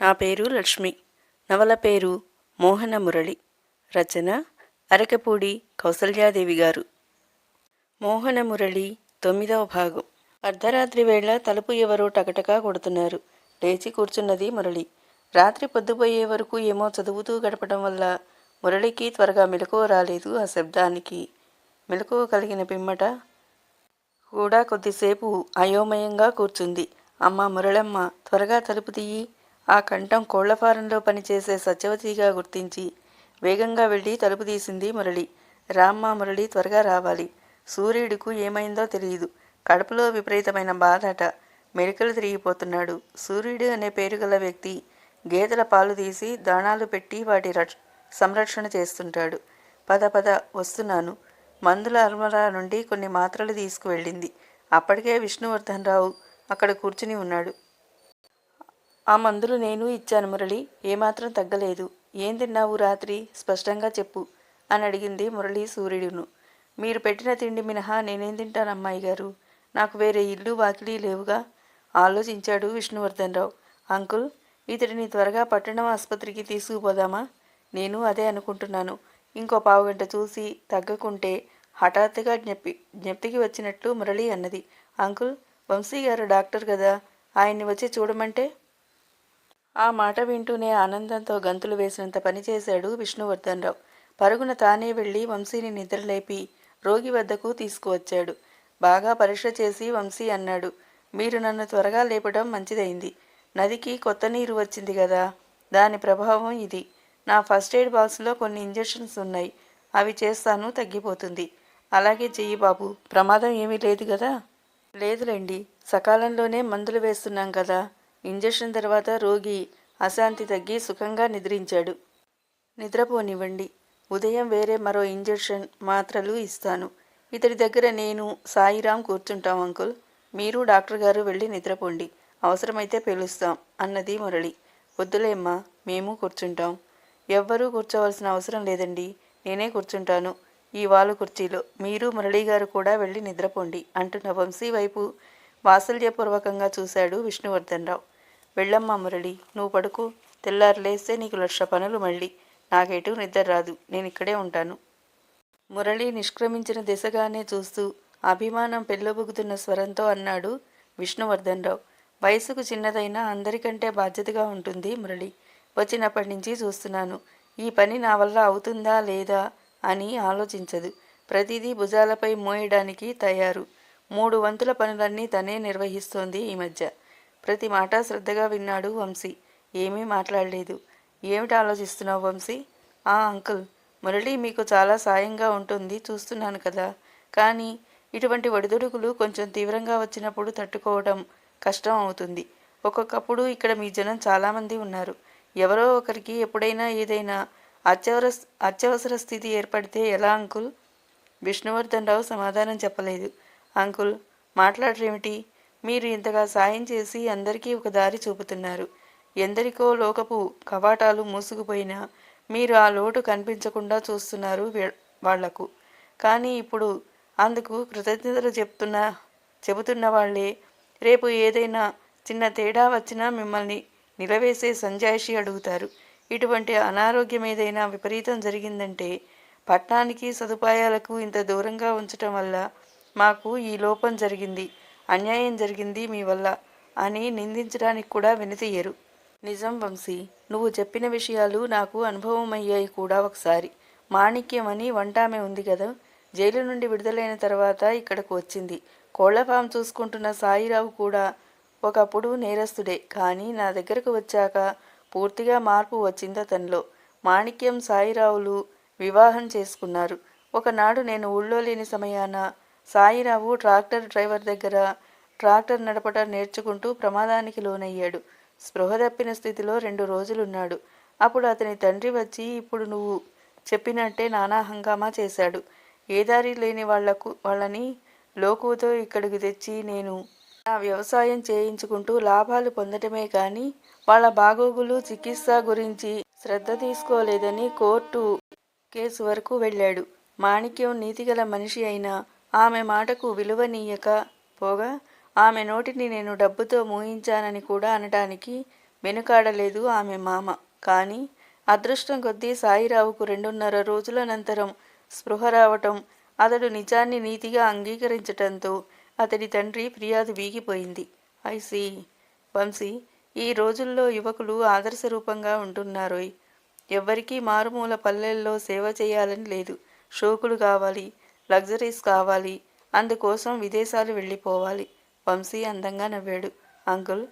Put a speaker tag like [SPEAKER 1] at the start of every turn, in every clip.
[SPEAKER 1] నా పేరు లక్ష్మి. నవల పేరు మోహన మురళి. రచన అరకపూడి కౌసల్యాదేవి గారు. మోహన మురళి తొమ్మిదవ భాగం. అర్ధరాత్రి వేళ తలుపు ఎవరో టకటకా కొడుతున్నారు. లేచి కూర్చున్నది మురళి. రాత్రి పొద్దుపోయే వరకు ఏమో చదువుతూ గడపడం వల్ల మురళికి త్వరగా మెలకువ రాలేదు ఆ శబ్దానికి. మెలకువ కలిగిన పిమ్మట కూడా కొద్దిసేపు అయోమయంగా కూర్చుంది. అమ్మ మురళమ్మ త్వరగా తలుపు తీయి. ఆ కంఠం కోళ్ళ ఫారంలో పనిచేసే సత్యవతిగా గుర్తించి వేగంగా వెళ్ళి తలుపు తీసింది మురళి. రామ్మ మురళి త్వరగా రావాలి. సూర్యుడికు ఏమైందో తెలియదు కడుపులో విపరీతమైన బాధట. మెలికలు తిరిగిపోతున్నాడు. సూర్యుడు అనే పేరు గల వ్యక్తి గేదెల పాలు తీసి దాణాలు పెట్టి వాటి రక్ష సంరక్షణ చేస్తుంటాడు. పద పద వస్తున్నాను. మందుల అల్మరా నుండి కొన్ని మాత్రలు తీసుకువెళ్ళింది. అప్పటికే విష్ణువర్ధన్ రావు అక్కడ కూర్చుని ఉన్నాడు. ఆ మందులు నేను ఇచ్చాను మురళి. ఏమాత్రం తగ్గలేదు. ఏం తిన్నావు రాత్రి? స్పష్టంగా చెప్పు అని అడిగింది మురళి సూర్యుడును. మీరు పెట్టిన తిండి మినహా నేనేం తింటాను అమ్మాయి గారు? నాకు వేరే ఇల్లు వాకిలి లేవుగా? ఆలోచించాడు విష్ణువర్ధన్ రావు. అంకుల్ ఇతడిని త్వరగా పట్టణం ఆసుపత్రికి తీసుకుపోదామా? నేను అదే అనుకుంటున్నాను. ఇంకో పావుగంట చూసి తగ్గకుంటే హఠాత్తుగా జ్ఞప్తి జ్ఞప్తికి వచ్చినట్లు మురళి అన్నది. అంకుల్ వంశీ గారు డాక్టర్ కదా? ఆయన్ని వచ్చి చూడమంటే ఆ మాట వింటూనే ఆనందంతో గంతులు వేసినంత పని చేశాడు విష్ణువర్ధన్ రావు పరుగున తానే వెళ్ళి వంశీని నిద్రలేపి రోగి వద్దకు తీసుకువచ్చాడు. బాగా పరీక్ష చేసి వంశీ అన్నాడు మీరు నన్ను త్వరగా లేపడం మంచిదైంది. నదికి కొత్త నీరు వచ్చింది కదా. దాని ప్రభావం ఇది. నా ఫస్ట్ ఎయిడ్ బాక్స్లో కొన్ని ఇంజెక్షన్స్ ఉన్నాయి. అవి చేస్తాను తగ్గిపోతుంది. అలాగే చెయ్యి బాబు. ప్రమాదం ఏమీ లేదు కదా? లేదులేండి. సకాలంలోనే మందులు వేస్తున్నాం కదా. ఇంజెక్షన్ తర్వాత రోగి అశాంతి తగ్గి సుఖంగా నిద్రించాడు. నిద్రపోనివ్వండి. ఉదయం వేరే మరో ఇంజెక్షన్ మాత్రలు ఇస్తాను. ఇతడి దగ్గర నేను సాయిరాం కూర్చుంటాం అంకుల్. మీరు డాక్టర్ గారు వెళ్ళి నిద్రపోండి. అవసరమైతే పిలుస్తాం అన్నది మురళి. వద్దులేమ్మా మేము కూర్చుంటాం. ఎవ్వరూ కూర్చోవలసిన అవసరం లేదండి. నేనే కూర్చుంటాను. ఈ వాలు కుర్చీలో మీరు మురళి గారు కూడా వెళ్ళి నిద్రపోండి అంటున్న వంశీ వైపు వాత్సల్యపూర్వకంగా చూశాడు విష్ణువర్ధన్ రావు. వెళ్ళమ్మా మురళి నువ్వు పడుకు. తెల్లారు లేస్తే నీకు లక్ష పనులు మళ్ళీ. నాకెటు నిద్ర రాదు. నేను ఇక్కడే ఉంటాను. మురళి నిష్క్రమించిన దిశగానే చూస్తూ అభిమానం పెళ్ళబుగుతున్న స్వరంతో అన్నాడు విష్ణువర్ధన్ రావు వయసుకు చిన్నదైనా అందరికంటే బాధ్యతగా ఉంటుంది మురళి. వచ్చినప్పటి నుంచి చూస్తున్నాను. ఈ పని నా వల్ల అవుతుందా లేదా అని ఆలోచించదు. ప్రతిదీ భుజాలపై మోయడానికి తయారు. మూడు వంతుల పనులన్నీ తనే నిర్వహిస్తోంది ఈ మధ్య. ప్రతి మాట శ్రద్ధగా విన్నాడు వంశీ. ఏమీ మాట్లాడలేదు. ఏమిటి ఆలోచిస్తున్నావు వంశీ? ఆ అంకుల్ మురళి మీకు చాలా సాయంగా ఉంటుంది చూస్తున్నాను కదా. కానీ ఇటువంటి ఒడిదుడుకులు కొంచెం తీవ్రంగా వచ్చినప్పుడు తట్టుకోవడం కష్టం అవుతుంది. ఒక్కొక్కప్పుడు ఇక్కడ మీ జనం చాలామంది ఉన్నారు. ఎవరో ఒకరికి ఎప్పుడైనా ఏదైనా అత్యవర అత్యవసర స్థితి ఏర్పడితే ఎలా అంకుల్? విష్ణువర్ధన్ రావు సమాధానం చెప్పలేదు. అంకుల్ మాట్లాడరేమిటి? మీరు ఇంతగా సాయం చేసి అందరికీ ఒక దారి చూపుతున్నారు. ఎందరికో లోకపు కవాటాలు మూసుకుపోయినా మీరు ఆ లోటు కనిపించకుండా చూస్తున్నారు వాళ్ళకు. కానీ ఇప్పుడు అందుకు కృతజ్ఞతలు చెప్తున్న చెబుతున్న వాళ్ళే రేపు ఏదైనా చిన్న తేడా వచ్చినా మిమ్మల్ని నిలవేసే సంజాయిషి అడుగుతారు. ఇటువంటి అనారోగ్యం ఏదైనా విపరీతం జరిగిందంటే పట్టణానికి సదుపాయాలకు ఇంత దూరంగా ఉంచటం వల్ల మాకు ఈ లోపం జరిగింది. అన్యాయం జరిగింది మీ వల్ల అని నిందించడానికి కూడా వెనుతీయరు. నిజం వంశీ నువ్వు చెప్పిన విషయాలు నాకు అనుభవం అయ్యాయి కూడా ఒకసారి. మాణిక్యం అని వంటామె ఉంది కదా జైలు నుండి విడుదలైన తర్వాత ఇక్కడకు వచ్చింది. కోళ్ళ ఫామ్ చూసుకుంటున్న సాయిరావు కూడా ఒకప్పుడు నేరస్తుడే కానీ నా దగ్గరకు వచ్చాక పూర్తిగా మార్పు వచ్చింది అతనిలో. మాణిక్యం సాయిరావులు వివాహం చేసుకున్నారు. ఒకనాడు నేను ఊళ్ళో లేని సమయాన సాయిరావు ట్రాక్టర్ డ్రైవర్ దగ్గర ట్రాక్టర్ నడపటం నేర్చుకుంటూ ప్రమాదానికి లోనయ్యాడు. స్పృహ తప్పిన స్థితిలో రెండు రోజులున్నాడు. అప్పుడు అతని తండ్రి వచ్చి ఇప్పుడు నువ్వు చెప్పినట్టే నానా హంగామా చేశాడు. ఏదారి లేని వాళ్ళకు వాళ్ళని లోకుతో ఇక్కడికి తెచ్చి నేను నా వ్యవసాయం చేయించుకుంటూ లాభాలు పొందటమే కానీ వాళ్ళ బాగోగులు చికిత్స గురించి శ్రద్ధ తీసుకోలేదని కోర్టు కేసు వరకు వెళ్ళాడు. మాణిక్యం నీతిగల మనిషి అయినా ఆమె మాటకు విలువనీయక పోగా ఆమె నోటిని నేను డబ్బుతో మూయించానని కూడా అనటానికి వెనుకాడలేదు ఆమె మామ. కానీ అదృష్టం కొద్దీ సాయిరావుకు రెండున్నర రోజుల అనంతరం స్పృహ రావటం అతడు నిజాన్ని నీతిగా అంగీకరించటంతో అతడి తండ్రి ఫిర్యాదు వీగిపోయింది. ఐసీ వంశీ ఈ రోజుల్లో యువకులు ఆదర్శ రూపంగా ఉంటున్నారోయ్. ఎవ్వరికీ మారుమూల పల్లెల్లో సేవ చేయాలని లేదు. షోకులు కావాలి. లగ్జరీస్ కావాలి. అందుకోసం విదేశాలు వెళ్ళిపోవాలి. వంశీ అందంగా నవ్వాడు. అంకుల్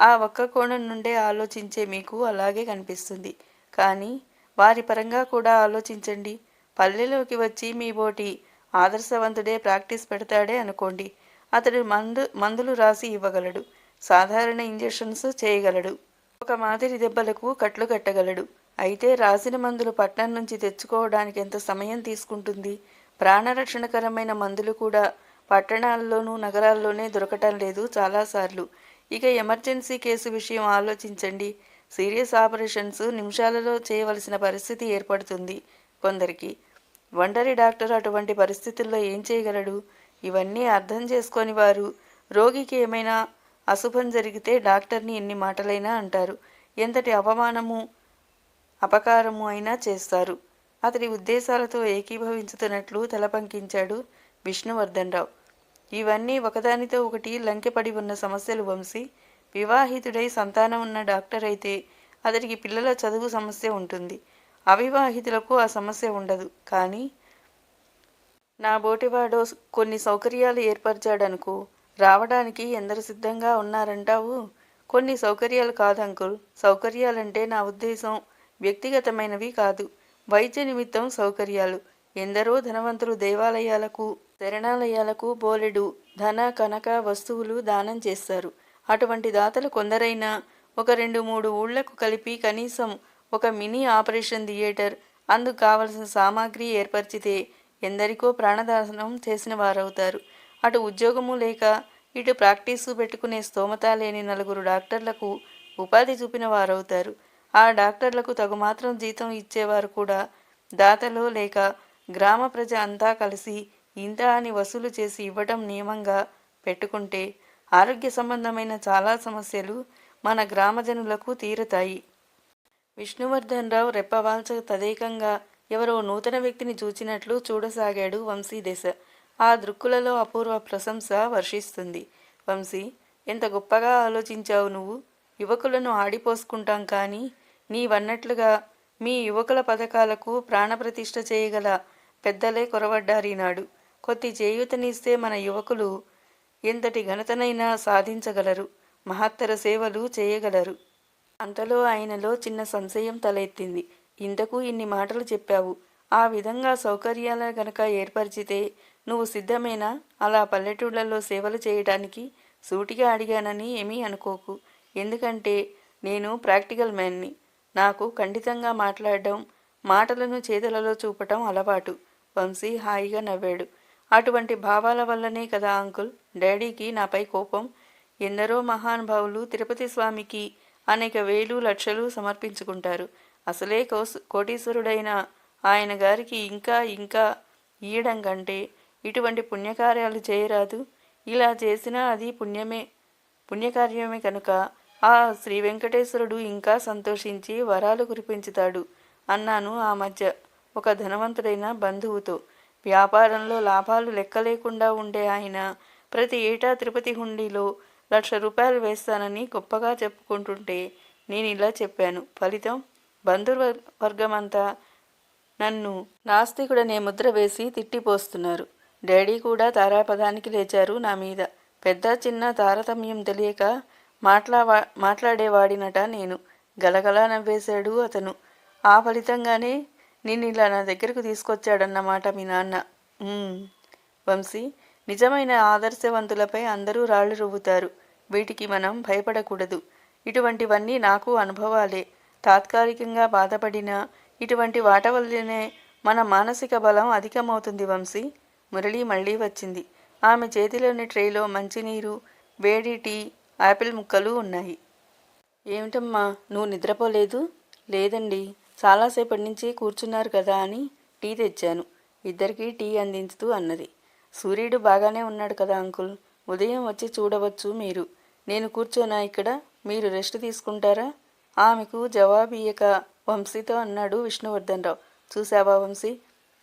[SPEAKER 1] ఆ ఒక్క కోణం నుండే ఆలోచించే మీకు అలాగే కనిపిస్తుంది. కానీ వారి పరంగా కూడా ఆలోచించండి. పల్లెలోకి వచ్చి మీ బోటి ఆదర్శవంతుడే ప్రాక్టీస్ పెడతాడే అనుకోండి. అతడు మందు మందులు రాసి ఇవ్వగలడు. సాధారణ ఇంజెక్షన్స్ చేయగలడు. ఒక మాదిరి దెబ్బలకు కట్లు కట్టగలడు. అయితే రాసిన మందులు పట్నం నుంచి తెచ్చుకోవడానికి ఎంత సమయం తీసుకుంటుంది? ప్రాణరక్షణకరమైన మందులు కూడా పట్టణాల్లోనూ నగరాల్లోనే దొరకటం లేదు చాలాసార్లు. ఇక ఎమర్జెన్సీ కేసు విషయం ఆలోచించండి. సీరియస్ ఆపరేషన్స్ నిమిషాలలో చేయవలసిన పరిస్థితి ఏర్పడుతుంది కొందరికి. ఒంటరి డాక్టర్ అటువంటి పరిస్థితుల్లో ఏం చేయగలడు? ఇవన్నీ అర్థం చేసుకొని వారు రోగికి ఏమైనా అశుభం జరిగితే డాక్టర్ని ఎన్ని మాటలైనా అంటారు. ఎంతటి అవమానము అపకారము అయినా చేస్తారు. అతడి ఉద్దేశాలతో ఏకీభవించుతున్నట్లు తలపంకించాడు విష్ణువర్ధన్ రావు ఇవన్నీ ఒకదానితో ఒకటి లంకెపడి ఉన్న సమస్యలు వంశీ. వివాహితుడై సంతానం ఉన్న డాక్టర్ అయితే అతడికి పిల్లల చదువు సమస్య ఉంటుంది. అవివాహితులకు ఆ సమస్య ఉండదు. కానీ నా బోటివాడో కొన్ని సౌకర్యాలు ఏర్పరిచాడనుకో రావడానికి ఎందరు సిద్ధంగా ఉన్నారంటావు? కొన్ని సౌకర్యాలు కాదు అంకుల్. సౌకర్యాలంటే నా ఉద్దేశం వ్యక్తిగతమైనవి కాదు. వైద్య నిమిత్తం సౌకర్యాలు. ఎందరో ధనవంతులు దేవాలయాలకు శరణాలయాలకు బోలెడు ధన కనక వస్తువులు దానం చేస్తారు. అటువంటి దాతలు కొందరైనా ఒక రెండు మూడు ఊళ్ళకు కలిపి కనీసం ఒక మినీ ఆపరేషన్ థియేటర్ అందుకు కావలసిన సామాగ్రి ఏర్పరిచితే ఎందరికో ప్రాణదానం చేసిన వారవుతారు. అటు ఉద్యోగము లేక ఇటు ప్రాక్టీసు పెట్టుకునే స్తోమత లేని నలుగురు డాక్టర్లకు ఉపాధి చూపిన వారవుతారు. ఆ డాక్టర్లకు తగు మాత్రం జీతం ఇచ్చేవారు కూడా. దాతలు లేక గ్రామ ప్రజ అంతా కలిసి ఇంత అని వసూలు చేసి ఇవ్వటం నియమంగా పెట్టుకుంటే ఆరోగ్య సంబంధమైన చాలా సమస్యలు మన గ్రామజనులకు తీరుతాయి. విష్ణువర్ధన్ రావు రెప్పవాల్చ తదేకంగా ఎవరో నూతన వ్యక్తిని చూచినట్లు చూడసాగాడు వంశీదేశ ఆ దృక్కులలో అపూర్వ ప్రశంస వర్షిస్తుంది. వంశీ ఎంత గొప్పగా ఆలోచించావు నువ్వు? యువకులను ఆడిపోసుకుంటాం కానీ నీవన్నట్లుగా మీ యువకుల పథకాలకు ప్రాణప్రతిష్ఠ చేయగల పెద్దలే కొరవడ్డారీనాడు. కొద్ది చేయూతనిస్తే మన యువకులు ఎంతటి ఘనతనైనా సాధించగలరు. మహత్తర సేవలు చేయగలరు. అంతలో ఆయనలో చిన్న సంశయం తలెత్తింది. ఇంతకు ఇన్ని మాటలు చెప్పావు. ఆ విధంగా సౌకర్యాల గనక ఏర్పరిచితే నువ్వు సిద్ధమేనా? అలా పల్లెటూళ్ళల్లో సేవలు చేయడానికి సూటిగా అడిగానని ఏమీ అనుకోకు. ఎందుకంటే నేను ప్రాక్టికల్ మ్యాన్ని. నాకు ఖండితంగా మాట్లాడడం మాటలను చేతులలో చూపటం అలవాటు. వంశీ హాయిగా నవ్వాడు. అటువంటి భావాల వల్లనే కదా అంకుల్? డాడీకి నాపై కోపం? ఎందరో మహానుభావులు తిరుపతి స్వామికి అనేక వేలు లక్షలు సమర్పించుకుంటారు. అసలే కోస్ కోటీశ్వరుడైన ఆయన గారికి ఇంకా ఇంకా ఇయ్యడం కంటే ఇటువంటి పుణ్యకార్యాలు చేయరాదు. ఇలా చేసినా అది పుణ్యమే పుణ్యకార్యమే కనుక ఆ శ్రీ వెంకటేశ్వరుడు ఇంకా సంతోషించి వరాలు కురిపించుతాడు అన్నాను ఆ మధ్య. ఒక ధనవంతుడైన బంధువుతో. వ్యాపారంలో లాభాలు లెక్కలేకుండా ఉండే ఆయన ప్రతి ఏటా తిరుపతి హుండీలో లక్ష రూపాయలు వేస్తానని గొప్పగా చెప్పుకుంటుంటే నేను ఇలా చెప్పాను. ఫలితం బంధువర్గమంతా నన్ను నాస్తికుడనే ముద్ర వేసి తిట్టిపోస్తున్నారు. డాడీ కూడా తారాపదానికి లేచారు నా మీద. పెద్ద చిన్న తారతమ్యం తెలియక మాట్లా మాట్లాడేవాడినట నేను. గలగలా నవ్వేశాడు అతను. ఆ ఫలితంగానే నిన్ను ఇలా నా దగ్గరకు తీసుకొచ్చాడన్నమాట మీ నాన్న. వంశీ నిజమైన ఆదర్శవంతులపై అందరూ రాళ్ళు రువ్వుతారు. వీటికి మనం భయపడకూడదు. ఇటువంటివన్నీ నాకు అనుభవాలే. తాత్కాలికంగా బాధపడినా ఇటువంటి వాట వల్లనే మన మానసిక బలం అధికమవుతుంది వంశీ. మురళి మళ్ళీ వచ్చింది. ఆమె చేతిలోని ట్రేలో మంచినీరు వేడి టీ ఆపిల్ ముక్కలు ఉన్నాయి. ఏమిటమ్మా నువ్వు నిద్రపోలేదు? లేదండి చాలాసేపటి నుంచి కూర్చున్నారు కదా అని టీ తెచ్చాను. ఇద్దరికీ టీ అందించుతూ అన్నది. సూర్యుడు బాగానే ఉన్నాడు కదా అంకుల్. ఉదయం వచ్చి చూడవచ్చు మీరు. నేను కూర్చోనా ఇక్కడ? మీరు రెస్ట్ తీసుకుంటారా? ఆమెకు జవాబీయక వంశీతో అన్నాడు విష్ణువర్ధన్ రావు చూశావా వంశీ?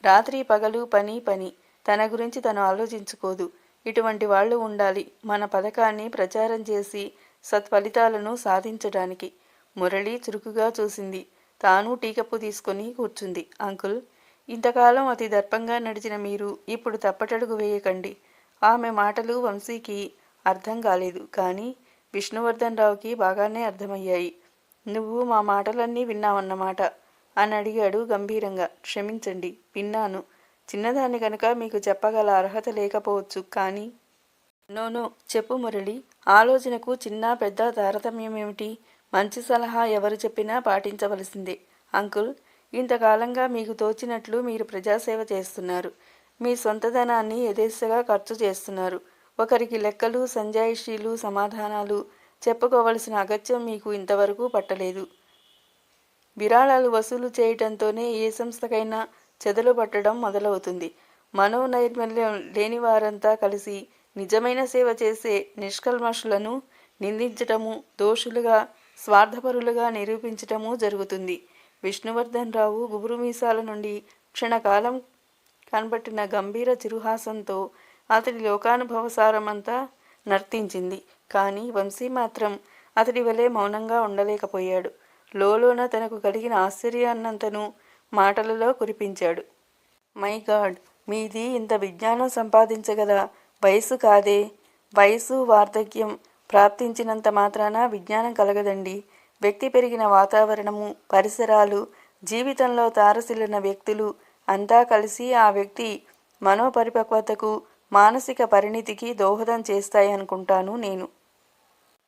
[SPEAKER 1] రాత్రి పగలు పని పని. తన గురించి తను ఆలోచించుకోదు. ఇటువంటి వాళ్ళు ఉండాలి. మన పథకాన్ని ప్రచారం చేసి సత్ఫలితాలను సాధించడానికి మురళి చురుకుగా చూసింది. తాను టీకప్పు తీసుకొని కూర్చుంది. అంకుల్ ఇంతకాలం అతి దర్పంగా నడిచిన మీరు ఇప్పుడు తప్పటడుగు వేయకండి. ఆమె మాటలు వంశీకి అర్థం కాలేదు. కానీ విష్ణువర్ధన్ రావుకి బాగానే అర్థమయ్యాయి. నువ్వు మా మాటలన్నీ విన్నావన్నమాట? అని అడిగాడు గంభీరంగా. క్షమించండి విన్నాను. చిన్నదాన్ని కనుక మీకు చెప్పగల అర్హత లేకపోవచ్చు కానీ నోనో చెప్పు మురళి. ఆలోచనకు చిన్న పెద్ద తారతమ్యం ఏమిటి? మంచి సలహా ఎవరు చెప్పినా పాటించవలసిందే. అంకుల్ ఇంతకాలంగా మీకు తోచినట్లు మీరు ప్రజాసేవ చేస్తున్నారు. మీ సొంత ధనాన్ని యథేచ్ఛగా ఖర్చు చేస్తున్నారు. ఒకరికి లెక్కలు సంజాయిషీలు సమాధానాలు చెప్పుకోవలసిన అగత్యం మీకు ఇంతవరకు పట్టలేదు. విరాళాలు వసూలు చేయటంతోనే ఏ సంస్థకైనా చెదలు పట్టడం మొదలవుతుంది. మనోనైర్మల్యం లేని వారంతా కలిసి నిజమైన సేవ చేసే నిష్కల్మషులను నిందించటము దోషులుగా స్వార్థపరులుగా నిరూపించటము జరుగుతుంది. విష్ణువర్ధన్ రావు గుబురు మీసాల నుండి క్షణకాలం కనబట్టిన గంభీర చిరుహాసంతో అతడి లోకానుభవసారమంతా నర్తించింది. కానీ వంశీ మాత్రం అతడి వలె మౌనంగా ఉండలేకపోయాడు. లోలోన తనకు కలిగిన ఆశ్చర్యాన్నంతను మాటలలో కురిపించాడు. మై గాడ్ మీది ఇంత విజ్ఞానం సంపాదించగల వయసు కాదే. వయసు వార్ధక్యం ప్రాప్తించినంత మాత్రాన విజ్ఞానం కలగదండి. వ్యక్తి పెరిగిన వాతావరణము పరిసరాలు జీవితంలో తారసిల్లిన వ్యక్తులు అంతా కలిసి ఆ వ్యక్తి మనోపరిపక్వతకు మానసిక పరిణితికి దోహదం చేస్తాయనుకుంటాను నేను.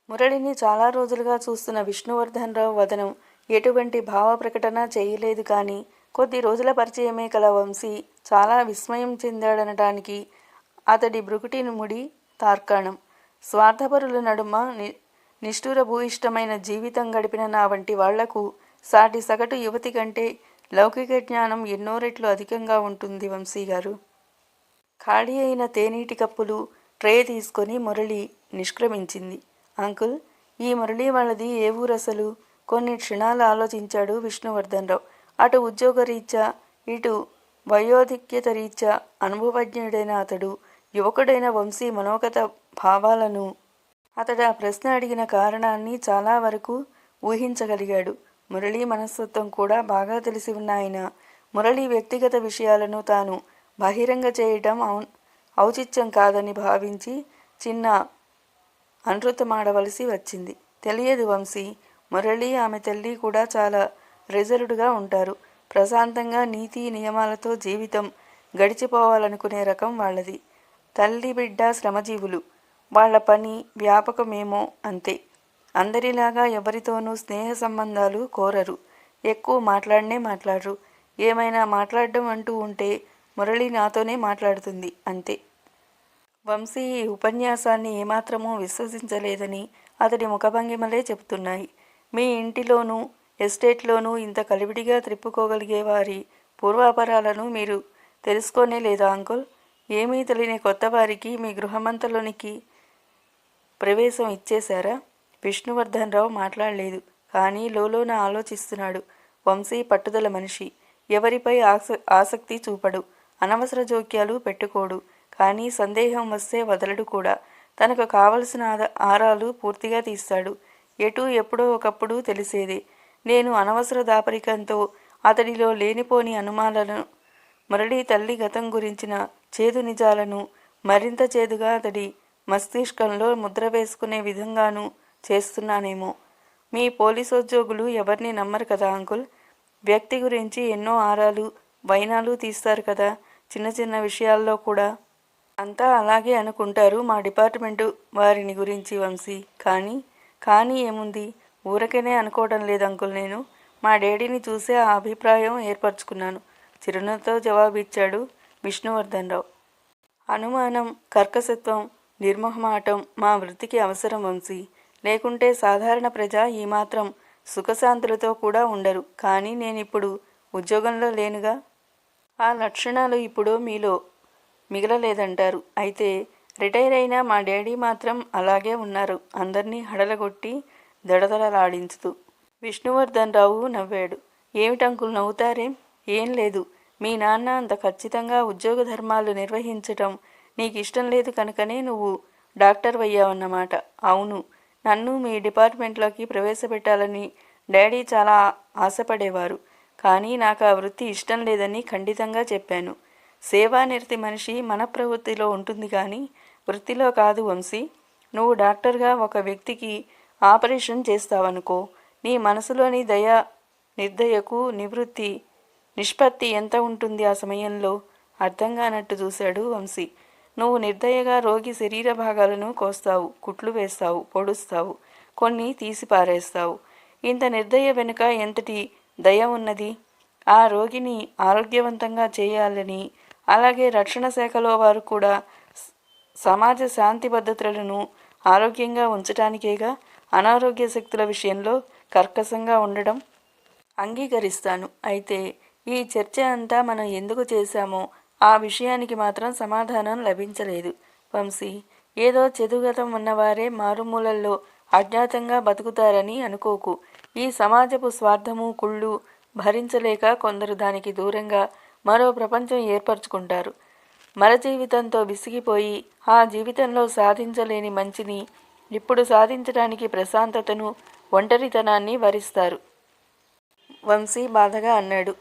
[SPEAKER 1] మురళిని చాలా రోజులుగా చూస్తున్న విష్ణువర్ధన్ రావు వదనం ఎటువంటి భావ ప్రకటన చేయలేదు కానీ కొద్ది రోజుల పరిచయమే కల వంశీ. చాలా విస్మయం చెందాడనటానికి అతడి బ్రుకుటి ముడి తార్కాణం. స్వార్థపరుల నడుమ ని నిష్ఠుర భూయిష్టమైన జీవితం గడిపిన నా వంటి వాళ్ళకు సాటి సగటు యువతి కంటే లౌకిక జ్ఞానం ఎన్నో రెట్లు అధికంగా ఉంటుంది వంశీ గారు. ఖాళీ అయిన తేనీటి కప్పులు ట్రే తీసుకొని మురళి నిష్క్రమించింది. అంకుల్ ఈ మురళి వాళ్ళది ఏ ఊరసలు కొన్ని క్షణాలు ఆలోచించాడు విష్ణువర్ధన్ రావు. అటు ఉద్యోగరీత్యా ఇటు వయోధిక్యత రీత్యా అనుభవజ్ఞుడైన అతడు యువకుడైన వంశీ మనోగత భావాలను అతడు ఆ ప్రశ్న అడిగిన కారణాన్ని చాలా వరకు ఊహించగలిగాడు. మురళీ మనస్తత్వం కూడా బాగా తెలిసి ఉన్న ఆయన. మురళి వ్యక్తిగత విషయాలను తాను బహిరంగ చేయటం ఔ ఔచిత్యం కాదని భావించి చిన్న అనృతమాడవలసి వచ్చింది. తెలియదు వంశీ మురళి ఆమె తల్లి కూడా చాలా రిజర్వ్డ్గా ఉంటారు. ప్రశాంతంగా నీతి నియమాలతో జీవితం గడిచిపోవాలనుకునే రకం వాళ్ళది. తల్లి బిడ్డ శ్రమజీవులు. వాళ్ళ పని వ్యాపకమేమో అంతే. అందరిలాగా ఎవరితోనూ స్నేహ సంబంధాలు కోరరు. ఎక్కువ మాట్లాడనే మాట్లాడరు. ఏమైనా మాట్లాడడం అంటూ ఉంటే మురళి నాతోనే మాట్లాడుతుంది అంతే. వంశీ ఈ ఉపన్యాసాన్ని ఏమాత్రమూ విశ్వసించలేదని అతడి ముఖభంగిమలే చెబుతున్నాయి. మీ ఇంటిలోనూ ఎస్టేట్లోనూ ఇంత కలివిడిగా త్రిప్పుకోగలిగే వారి పూర్వాపరాలను మీరు తెలుసుకోనే లేదా అంకుల్? ఏమీ తెలియని కొత్త వారికి మీ గృహమంతలోనికి ప్రవేశం ఇచ్చేశారా? విష్ణువర్ధన్ రావు మాట్లాడలేదు కానీ లోలోన ఆలోచిస్తున్నాడు. వంశీ పట్టుదల మనిషి. ఎవరిపై ఆస ఆసక్తి చూపడు. అనవసర జోక్యాలు పెట్టుకోడు. కానీ సందేహం వస్తే వదలడు కూడా. తనకు కావలసిన ఆద- ఆరాలు పూర్తిగా తీస్తాడు. ఎటు ఎప్పుడో ఒకప్పుడు తెలిసేదే. నేను అనవసర దాపరికంతో అతడిలో లేనిపోని అనుమానాలను మురళీ తల్లి గతం గురించిన చేదు నిజాలను మరింత చేదుగా అతడి మస్తిష్కంలో ముద్ర వేసుకునే విధంగానూ చేస్తున్నానేమో. మీ పోలీసు ఉద్యోగులు ఎవరిని నమ్మరు కదా అంకుల్? వ్యక్తి గురించి ఎన్నో ఆరాలు వైనాలు తీస్తారు కదా చిన్న చిన్న విషయాల్లో కూడా. అంతా అలాగే అనుకుంటారు మా డిపార్ట్మెంటు వారిని గురించి వంశీ. కానీ కానీ ఏముంది? ఊరకేనే అనుకోవడం లేదు అంకుల్ నేను. మా డాడీని చూసే ఆ అభిప్రాయం ఏర్పరచుకున్నాను. చిరునవ్వుతో జవాబిచ్చాడు విష్ణువర్ధన్ రావు అనుమానం కర్కశత్వం నిర్మోహమాటం మా వృత్తికి అవసరం వంశీ. లేకుంటే సాధారణ ప్రజ ఈ మాత్రం సుఖశాంతులతో కూడా ఉండరు. కానీ నేనిప్పుడు ఉద్యోగంలో లేనుగా? ఆ లక్షణాలు ఇప్పుడు మీలో మిగలలేదంటారు. అయితే రిటైర్ అయిన మా డాడీ మాత్రం అలాగే ఉన్నారు. అందరినీ హడలగొట్టి దడదడలాడించుతూ. విష్ణువర్ధన్ రావు నవ్వాడు ఏమిటంకులు నవ్వుతారేం? ఏం లేదు. మీ నాన్న అంత ఖచ్చితంగా ఉద్యోగ ధర్మాలు నిర్వహించటం నీకు ఇష్టం లేదు కనుకనే నువ్వు డాక్టర్ అయ్యావన్నమాట అవును. నన్ను మీ డిపార్ట్మెంట్లోకి ప్రవేశపెట్టాలని డాడీ చాలా ఆశపడేవారు. కానీ నాకు ఆ వృత్తి ఇష్టం లేదని ఖండితంగా చెప్పాను. సేవానిరతి మనిషి మన ప్రవృత్తిలో ఉంటుంది కానీ వృత్తిలో కాదు వంశీ. నువ్వు డాక్టర్గా ఒక వ్యక్తికి ఆపరేషన్ చేస్తావనుకో నీ మనసులోని దయ నిర్దయకు నివృత్తి నిష్పత్తి ఎంత ఉంటుంది ఆ సమయంలో? అర్థం కానట్టు చూశాడు వంశీ. నువ్వు నిర్దయగా రోగి శరీర భాగాలను కోస్తావు కుట్లు వేస్తావు పొడుస్తావు కొన్ని తీసి పారేస్తావు. ఇంత నిర్దయ వెనుక ఎంతటి దయ ఉన్నది? ఆ రోగిని ఆరోగ్యవంతంగా చేయాలని అలాగే రక్షణ శాఖలో వారు కూడా సమాజ శాంతి భద్రతలను ఆరోగ్యంగా ఉంచటానికేగా? అనారోగ్య శక్తుల విషయంలో కర్కశంగా ఉండడం అంగీకరిస్తాను. అయితే ఈ చర్చ అంతా మనం ఎందుకు చేశామో ఆ విషయానికి మాత్రం సమాధానం లభించలేదు. వంశీ ఏదో చెదుగతం ఉన్నవారే మారుమూలల్లో అజ్ఞాతంగా బతుకుతారని అనుకోకు. ఈ సమాజపు స్వార్థము కుళ్ళు భరించలేక కొందరు దానికి దూరంగా మరో ప్రపంచం ఏర్పరచుకుంటారు. మర జీవితంతో విసిగిపోయి ఆ జీవితంలో సాధించలేని మంచిని ఇప్పుడు సాధించడానికి ప్రశాంతతను ఒంటరితనాన్ని వరిస్తారు. వంశీ బాధగా అన్నాడు.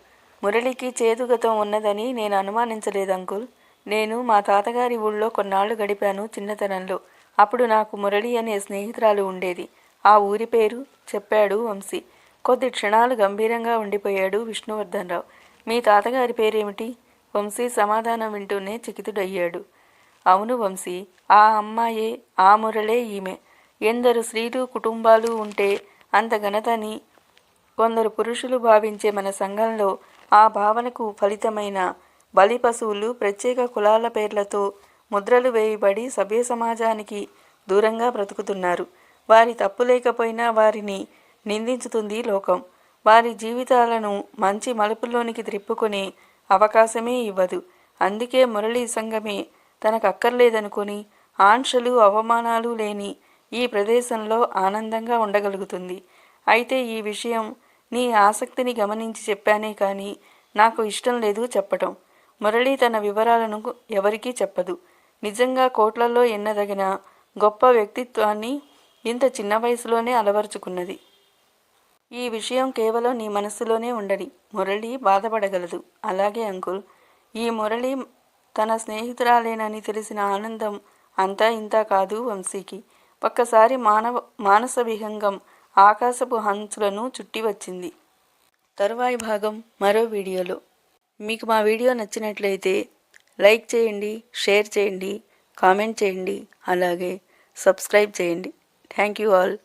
[SPEAKER 1] మురళికి చేదుగతం ఉన్నదని నేను అనుమానించలేదు అంకుల్. నేను మా తాతగారి ఊళ్ళో కొన్నాళ్ళు గడిపాను చిన్నతనంలో. అప్పుడు నాకు మురళి అనే స్నేహితురాలు ఉండేది. ఆ ఊరి పేరు చెప్పాడు వంశీ. కొద్ది క్షణాలు గంభీరంగా ఉండిపోయాడు విష్ణువర్ధన్ రావు. మీ తాతగారి పేరేమిటి? వంశీ సమాధానం వింటూనే చికితుడయ్యాడు. అవును వంశీ ఆ అమ్మాయే ఆ మురళే ఈమె. ఎందరు స్త్రీలు కుటుంబాలు ఉంటే అంత ఘనతని కొందరు పురుషులు భావించే మన సంఘంలో ఆ భావనకు ఫలితమైన బలి పశువులు ప్రత్యేక కులాల పేర్లతో ముద్రలు వేయబడి సభ్య సమాజానికి దూరంగా బ్రతుకుతున్నారు. వారి తప్పు లేకపోయినా వారిని నిందించుతుంది లోకం. వారి జీవితాలను మంచి మలుపులోనికి త్రిప్పుకునే అవకాశమే ఇవ్వదు. అందుకే మురళీ సంఘమే తనకు అక్కర్లేదనుకుని ఆంక్షలు అవమానాలు లేని ఈ ప్రదేశంలో ఆనందంగా ఉండగలుగుతుంది. అయితే ఈ విషయం నీ ఆసక్తిని గమనించి చెప్పానే కానీ నాకు ఇష్టం లేదు చెప్పటం. మురళి తన వివరాలను ఎవరికీ చెప్పదు. నిజంగా కోట్లలో ఎన్నదగిన గొప్ప వ్యక్తిత్వాన్ని ఇంత చిన్న వయసులోనే అలవరుచుకున్నది. ఈ విషయం కేవలం నీ మనస్సులోనే ఉండడి మురళి బాధపడగలదు. అలాగే అంకుల్ ఈ మురళి తన స్నేహితురాలేనని తెలిసిన ఆనందం అంతా ఇంతా కాదు వంశీకి. ఒక్కసారి మానవ మానస విహంగం ఆకాశపు హంచులను చుట్టి వచ్చింది. తరువాయి భాగం మరో వీడియోలో. మీకు మా వీడియో నచ్చినట్లయితే లైక్ చేయండి షేర్ చేయండి కామెంట్ చేయండి అలాగే సబ్స్క్రైబ్ చేయండి. Thank you all.